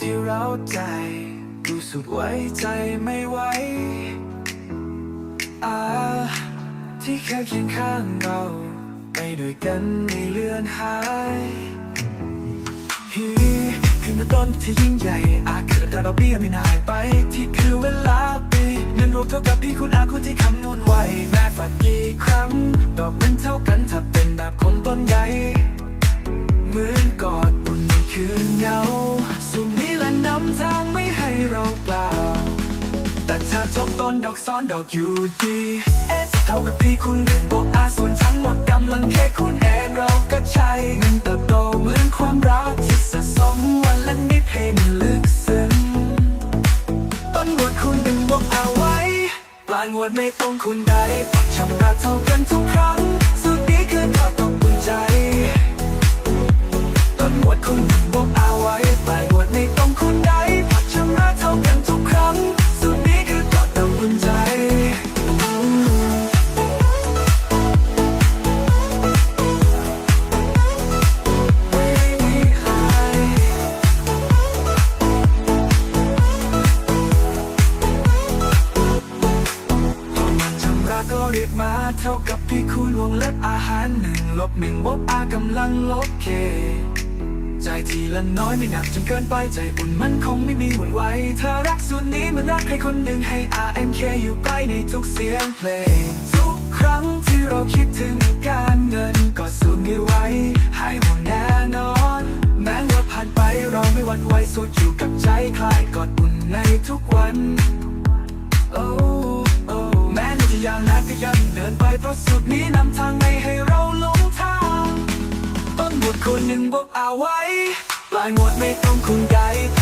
ที่เราใจ ดูสุดไว้ใจไม่ไหวอาที่เคยเคียงข้างเรา ไปด้วยกันไม่เลือนหายฮีคือเมื่อต้นที่ยิ่งใหญ่ อาจเกิดแต่ดอกเบี้ยไม่นานไป ที่คือเวลาปีเงินรวมเท่ากับพี่คุณอาคุณที่คำนวณไว้แม้ฝันกี่ครั้ง ดอกมันเท่ากันถ้าเป็นแบบคนต้นใหญ่เหมือนกอดอุ่นคืน ทบต้นดอกซ้อนดอกอยู่ดีเอสเท่ากับพี่คุณหนึ่งบวกอาส่วนทั้งหมดกำลังแค่คุณเองเราก็ใช้เงินเติบโตเหมือนความรักที่สะสมวันละนิดให้มันลึกซึ้งต้นงวดคุณหนึ่งบวกเอาไว้ ปลายงวดไม่ต้องคุณใดชำระเท่ากันทุกครั้ง เรียกมาเท่ากับพี่คูณวงเล็บอาหารหนึ่งลบหนึ่งบวกอากำลังลบเค ใจทีละน้อยไม่หนักจนเกินไปใจอุ่นมันคงไม่มีหวนไหวเธอรักส่วนนี้มันรักใครคนหนึ่งให้ RMK อยู่ใกล้ในทุกเสียงเพลง ทุกครั้งที่เราคิดถึงการเงินก็สูญนี้ไว้ ยางนักก็ยังเดินไปเพราะสุดนี้นำทางไม่ให้เราหลงทาง ต้นบทคนหนึ่งบอกเอาไว้ ปลายหมวดไม่ต้องคุณใดชำระเท่ากันกครั้ง